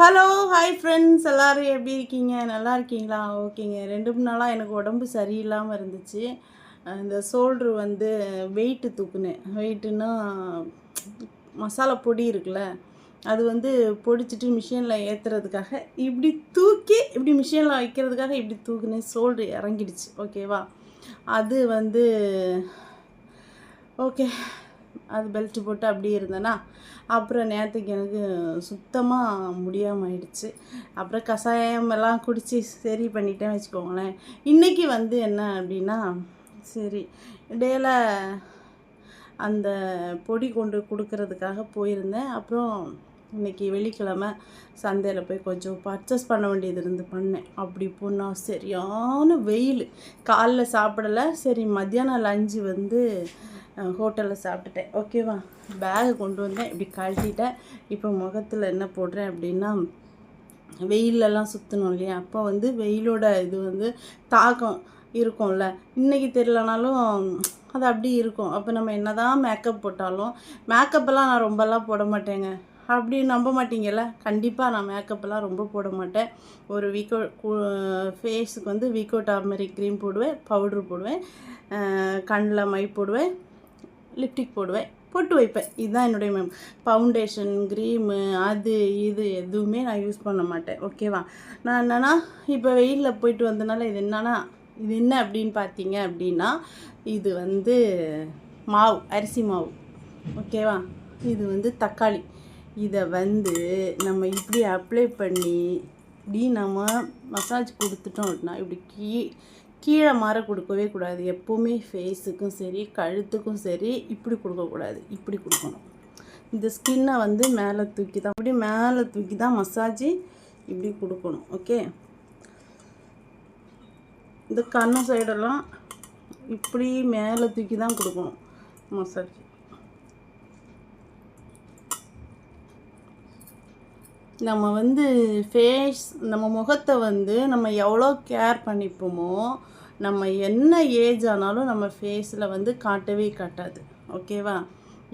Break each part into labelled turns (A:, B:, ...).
A: hello hi friends எல்லோரும் எப்படி இருக்கீங்க நல்லா இருக்கீங்களா ஓகேங்க ரெண்டு மூணு நாளாக எனக்கு உடம்பு சரியில்லாமல் இருந்துச்சு இந்த சோல்ட்ரு வந்து வெயிட்டு தூக்குனேன் வெயிட்டுன்னா மசாலா பொடி இருக்குல்ல அது வந்து பொடிச்சிட்டு மிஷினில் ஏற்றுறதுக்காக இப்படி தூக்கி இப்படி மிஷினில் வைக்கிறதுக்காக இப்படி தூக்குனேன் சோல்ட்ரு இறங்கிடுச்சு ஓகேவா அது வந்து ஓகே அது பெல்ட்டு போட்டு அப்படியே இருந்தேன்னா அப்புறம் நேற்றுக்கு எனக்கு சுத்தமாக முடியாமல் ஆயிடுச்சு அப்புறம் கஷாயம் எல்லாம் குடித்து சரி பண்ணிட்டேன் வச்சுக்கோங்களேன் இன்றைக்கி வந்து என்ன அப்படின்னா சரி இடையில் அந்த பொடி கொண்டு கொடுக்கறதுக்காக போயிருந்தேன் அப்புறம் இன்றைக்கி வெள்ளிக்கிழமை சந்தையில் போய் கொஞ்சம் பர்ச்சேஸ் பண்ண வேண்டியது இருந்து பண்ணேன் அப்படி போனால் சரியான வெயில் காலைல சாப்பிடலை சரி மத்தியானம் லஞ்சு வந்து ஹோட்டலில் சாப்பிட்டுட்டேன் ஓகேவா பேகை கொண்டு வந்தேன் இப்படி கழட்டிட்டேன் இப்போ முகத்தில் என்ன போடுறேன் அப்படின்னா வெயிலெல்லாம் சுற்றணும் இல்லையா அப்போ வந்து வெயிலோட இது வந்து தாக்கம் இருக்கும்ல இன்றைக்கி தெரியலனாலும் அது அப்படி இருக்கும் அப்போ நம்ம என்ன தான் மேக்கப் போட்டாலும் மேக்கப்பெல்லாம் நான் ரொம்பலாம் போட மாட்டேங்க அப்படி நம்ப மாட்டீங்கல்ல கண்டிப்பாக நான் மேக்கப்பெல்லாம் ரொம்ப போட மாட்டேன் ஒரு வீக்கோ ஃபேஸுக்கு வந்து வீக்கோ டார்மரிக் க்ரீம் போடுவேன் பவுட்ரு போடுவேன் கண்ணில் மை போடுவேன் லிப்டிக் போடுவேன் போட்டு வைப்பேன் இதுதான் என்னுடைய மேம் ஃபவுண்டேஷன் க்ரீமு அது இது எதுவுமே நான் யூஸ் பண்ண மாட்டேன் ஓகேவா நான் என்னென்னா இப்போ வெயிலில் போயிட்டு வந்தனால இது என்னென்னா இது என்ன அப்படின்னு பார்த்தீங்க அப்படின்னா இது வந்து மாவு அரிசி மாவு ஓகேவா இது வந்து தக்காளி இதை வந்து நம்ம இப்படி அப்ளை பண்ணி இப்படி நம்ம மசாஜ் கொடுத்துட்டோம் அப்படின்னா இப்படி கீ கீழே மாற கொடுக்கவே கூடாது எப்போவுமே ஃபேஸுக்கும் சரி கழுத்துக்கும் சரி இப்படி கொடுக்கக்கூடாது இப்படி கொடுக்கணும் இந்த ஸ்கின்னை வந்து மேலே தூக்கி தான் அப்படி மேலே தூக்கி தான் மசாஜ் இப்படி கொடுக்கணும் ஓகே இந்த கண்ணு சைடெல்லாம் இப்படி மேலே தூக்கி தான் கொடுக்கணும் மசாஜ் நம்ம வந்து ஃபேஸ் நம்ம முகத்தை வந்து நம்ம எவ்வளோ கேர் பண்ணிப்போமோ நம்ம என்ன ஏஜ் ஆனாலும் நம்ம ஃபேஸில் வந்து காட்டவே காட்டாது ஓகேவா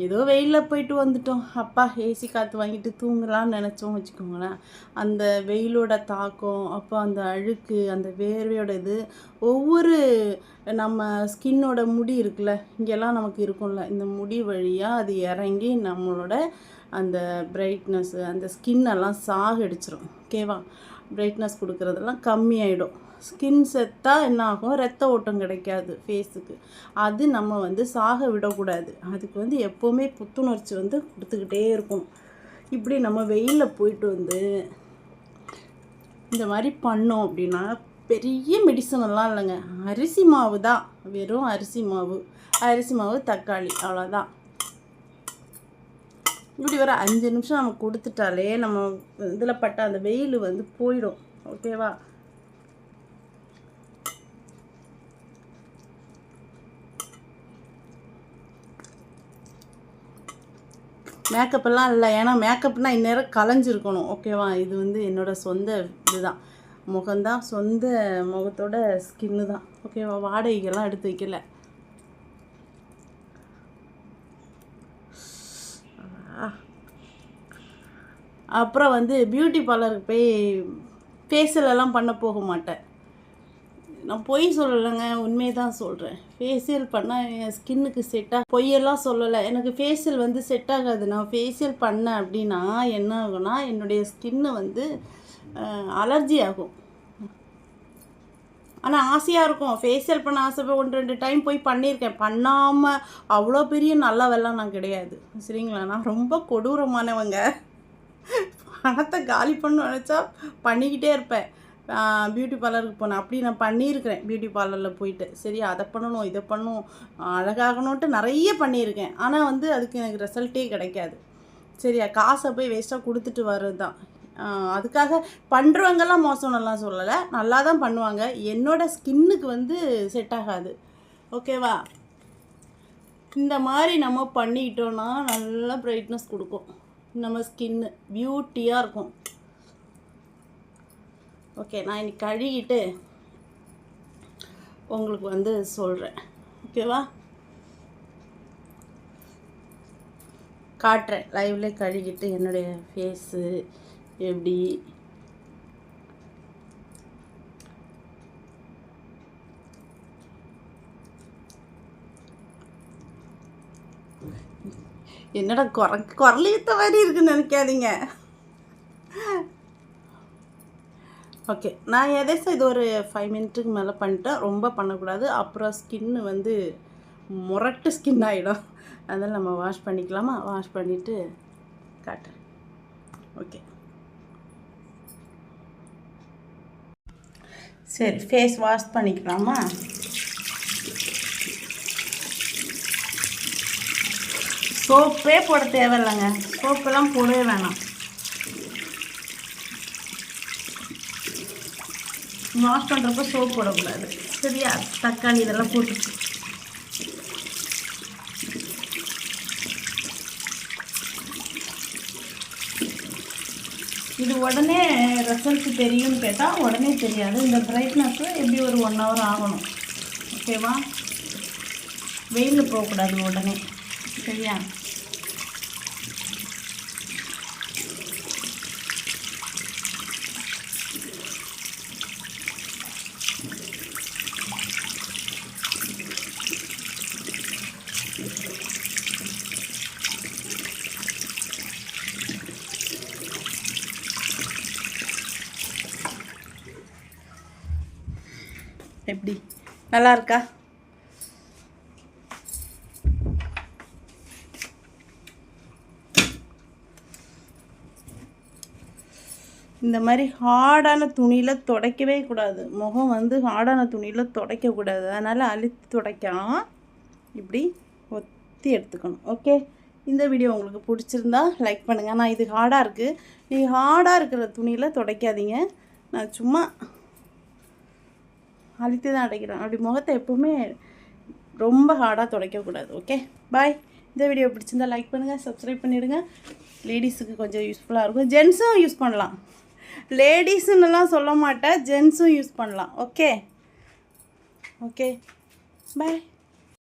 A: ஏதோ வெயிலில் போயிட்டு வந்துட்டோம் அப்பா ஏசி காற்று வாங்கிட்டு தூங்கலான்னு நினச்சோம் வச்சுக்கோங்களேன் அந்த வெயிலோட தாக்கம் அப்போ அந்த அழுக்கு அந்த வேர்வையோட இது ஒவ்வொரு நம்ம ஸ்கின்னோட முடி இருக்குல்ல இங்கெல்லாம் நமக்கு இருக்கும்ல இந்த முடி வழியாக அது இறங்கி நம்மளோட அந்த பிரைட்னஸ்ஸு அந்த ஸ்கின் எல்லாம் சாகடிச்சிரும் ஓகேவா பிரைட்னஸ் கொடுக்குறதெல்லாம் கம்மியாயிடும் ஸ்கின் செத்தாக என்ன ஆகும் ரத்த ஓட்டம் கிடைக்காது ஃபேஸுக்கு அது நம்ம வந்து சாக விடக்கூடாது அதுக்கு வந்து எப்போவுமே புத்துணர்ச்சி வந்து கொடுத்துக்கிட்டே இருக்கும் இப்படி நம்ம வெயிலில் போயிட்டு வந்து இந்த மாதிரி பண்ணோம் அப்படின்னா பெரிய மெடிசனெல்லாம் இல்லைங்க அரிசி மாவு தான் வெறும் அரிசி மாவு அரிசி மாவு தக்காளி அவ்வளோதான் இப்படி வர அஞ்சு நிமிஷம் நம்ம கொடுத்துட்டாலே நம்ம இதில் பட்ட அந்த வெயில் வந்து போயிடும் ஓகேவா மேக்கப்பெல்லாம் இல்லை ஏன்னா மேக்கப்னா இந்நேரம் கலைஞ்சிருக்கணும் ஓகேவா இது வந்து என்னோடய சொந்த இதுதான் முகம்தான் சொந்த முகத்தோட ஸ்கின்னு தான் ஓகேவா வாடகைக்கெல்லாம் எடுத்து வைக்கலை அப்புறம் வந்து பியூட்டி பார்லருக்கு போய் ஃபேஷியலெல்லாம் பண்ண போக மாட்டேன் நான் பொய் சொல்லலைங்க உண்மையை தான் சொல்கிறேன் ஃபேஷியல் பண்ணால் என் ஸ்கின்னுக்கு செட்டாக பொய்யெல்லாம் சொல்லலை எனக்கு ஃபேஷியல் வந்து செட் ஆகாது நான் ஃபேஷியல் பண்ணேன் அப்படின்னா என்ன ஆகுனா என்னுடைய ஸ்கின்னு வந்து அலர்ஜி ஆகும் ஆனால் ஆசையாக இருக்கும் ஃபேஷியல் பண்ண ஆசை ஒன்று ரெண்டு டைம் போய் பண்ணியிருக்கேன் பண்ணாமல் அவ்வளோ பெரிய நல்லவெல்லாம் நான் கிடையாது சரிங்களா நான் ரொம்ப கொடூரமானவங்க பணத்தை காலி பண்ண நினச்சா பண்ணிக்கிட்டே இருப்பேன் பியூட்டி பார்லருக்கு போனேன் அப்படி நான் பண்ணியிருக்கிறேன் பியூட்டி பார்லரில் போயிட்டு சரி அதை பண்ணணும் இதை பண்ணணும் அழகாகணுன்ட்டு நிறைய பண்ணியிருக்கேன் ஆனால் வந்து அதுக்கு எனக்கு ரிசல்ட்டே கிடைக்காது சரியா காசை போய் வேஸ்ட்டாக கொடுத்துட்டு வர்றது தான் அதுக்காக பண்ணுறவங்கெல்லாம் மோசம்லாம் சொல்லலை நல்லா தான் பண்ணுவாங்க என்னோடய ஸ்கின்னுக்கு வந்து செட் ஆகாது ஓகேவா இந்த மாதிரி நம்ம பண்ணிக்கிட்டோன்னா நல்லா பிரைட்னஸ் கொடுக்கும் நம்ம ஸ்கின்னு பியூட்டியாக இருக்கும் ஓகே நான் இன்னைக்கு கழுகிட்டு உங்களுக்கு வந்து சொல்கிறேன் ஓகேவா காட்டுறேன் லைவ்லேயே கழுகிட்டு என்னுடைய ஃபேஸு எப்படி என்னடா குர குரலியத்த மாதிரி இருக்குன்னு நினைக்காதீங்க ஓகே நான் எதேசம் இது ஒரு ஃபைவ் மினிட்டுக்கு மேலே பண்ணிட்டேன் ரொம்ப பண்ணக்கூடாது அப்புறம் ஸ்கின்னு வந்து முரட்டு ஸ்கின் ஆகிடும் அதனால் நம்ம வாஷ் பண்ணிக்கலாமா வாஷ் பண்ணிவிட்டு காட்டுறேன் ஓகே சரி ஃபேஸ் வாஷ் பண்ணிக்கலாமா சோப்பே போட தேவையில்லைங்க சோப்பெல்லாம் போடவே வேணாம் வாஷ் பண்ணுறப்ப சோப் போடக்கூடாது சரியா தக்காளி இதெல்லாம் போட்டு இது உடனே ரிசல்ட் தெரியும்னு கேட்டால் உடனே தெரியாது இந்த பிரைட்னஸ் எப்படி ஒரு ஒன் ஹவர் ஆகணும் ஓகேவா வெயிலில் போகக்கூடாது உடனே சரியா எப்படி நல்லா இருக்கா இந்த மாதிரி ஹார்டான துணியில் துடைக்கவே கூடாது முகம் வந்து ஹார்டான துணியில் துடைக்கக்கூடாது அதனால் அழுத்தி துடைக்காம இப்படி ஒத்தி எடுத்துக்கணும் ஓகே இந்த வீடியோ உங்களுக்கு பிடிச்சிருந்தா லைக் பண்ணுங்கள் ஆனால் இது ஹார்டாக இருக்குது நீங்கள் ஹார்டாக இருக்கிற துணியில் துடைக்காதீங்க நான் சும்மா அழித்து தான் அடைக்கிறோம் அப்படி முகத்தை எப்போவுமே ரொம்ப ஹார்டாக துடைக்கக்கூடாது ஓகே பாய் இந்த வீடியோ பிடிச்சிருந்தா லைக் பண்ணுங்கள் சப்ஸ்கிரைப் பண்ணிவிடுங்க லேடிஸுக்கு கொஞ்சம் யூஸ்ஃபுல்லாக இருக்கும் ஜென்ஸும் யூஸ் பண்ணலாம் லேடிஸுன்னெல்லாம் சொல்ல மாட்டேன் ஜென்ஸும் யூஸ் பண்ணலாம் ஓகே ஓகே பாய்